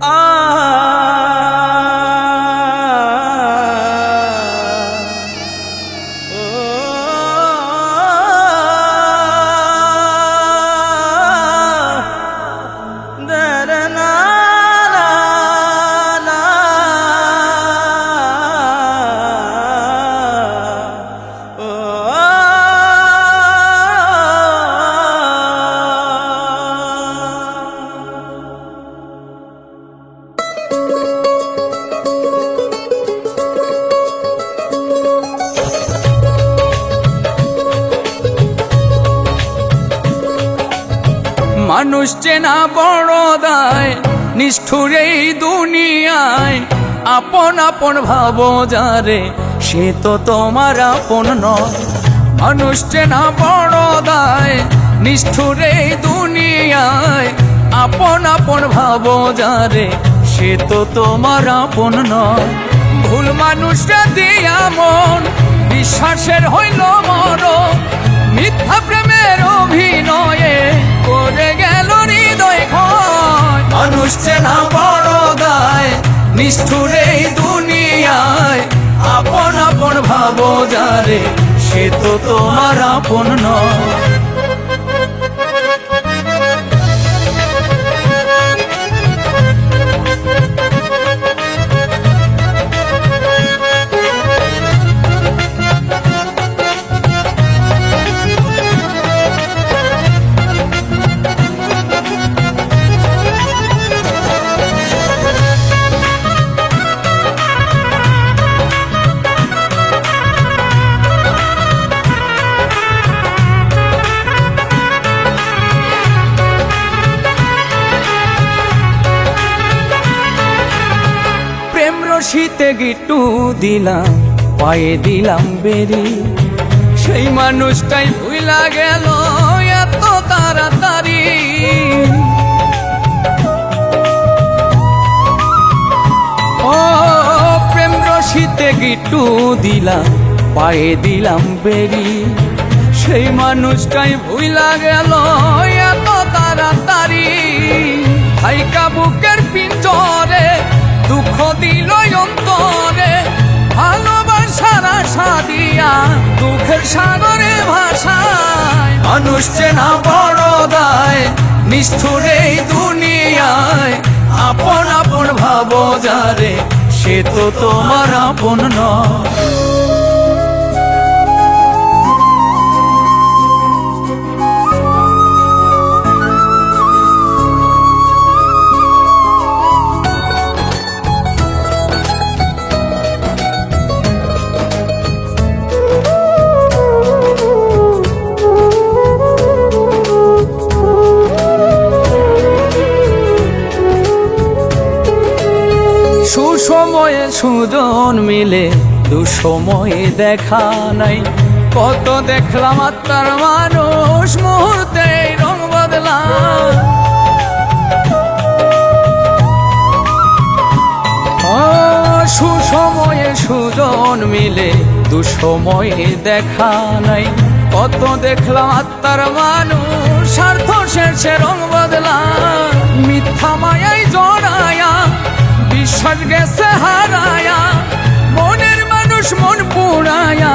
Ah. মানুষ চেনা বড় দায়, নিষ্ঠুর এই দুনিয়ায়। আপন আপন ভাব যারে, সে তো তোমার আপন নয়। মানুষ চেনা বড় দায়, নিষ্ঠুর এই দুনিয়ায়। আপন আপন ভাব যারে, সে তো তোমার আপন নয়। ভুল মানুষরা দিয়া মন বিশ্বাসের হইল মর মিথ্যা প্রেমের অভিনয়ে করে মানুষ চেনা বড় গায়, নিষ্ঠুর এই দুনিয়ায়। আপন আপন ভাব যারে, সে তো তোমার আপন নয়। রশিতে গিটু দিলাম, পায়ে দিলাম বেরি। সেই মানুষটাই ভুইলা গেল এত তাড়াতাড়ি। ও, প্রেম রশিতে গিটু দিলাম, পায়ে দিলাম বেরি। সেই মানুষটাই ভুইলা গেল এত তাড়াতাড়ি। হাইকা বুকের পিঞ্জরে দুঃখের সাগরে ভাষায় মানুষ চেনা বড় দায়, নিষ্ঠুর এই দুনিয়ায়। আপন আপন ভাব যারে, সে তো তোমার আপন নয়। সুজন মিলে দুসময়ে দেখা নাই। কত দেখলাম আত্মার মানুষ মুহূর্তে রং বদলা সুসময়ে সুজন মিলে দুসময়ে দেখা নাই। কত দেখলাম আত্মার মানুষ, স্বার্থ শেষে রং বদলা মিথ্যা মায়াই জড়ায়া বিশ্বাস গেছে হারায়া মনের মানুষ মন পুরায়া,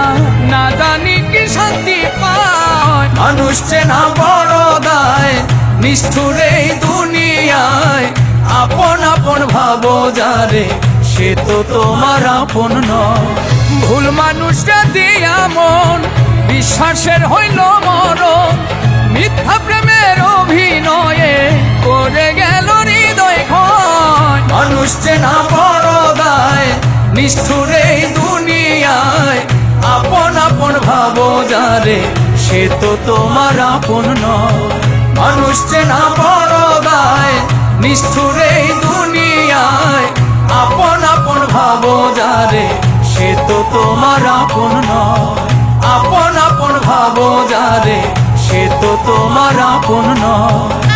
না জানি কি শান্তি পায়। মানুষ চেনা বড় দায়, নিষ্ঠুর এই দুনিয়ায়। আপন আপন ভাবো যারে, সে তো তোমার আপন নয়। ভুল মানুষরা দিয়া মন বিশ্বাসের হইল মরণ। মিথ্যা প্রেমের অভিনয়ে করে গেল হৃদয় মানুষ চেনা নিষ্ঠুর এই দুনিয়ায়, আপন আপন ভাবো যারে সে তো তোমার আপন মানুষ চেনা বড় দায় নিষ্ঠুর এই দুনিয়ায়, আপন আপন ভাবো যারে সে তো তোমার আপন আপন আপন ভাবো যারে সে তো তোমার আপন নয়।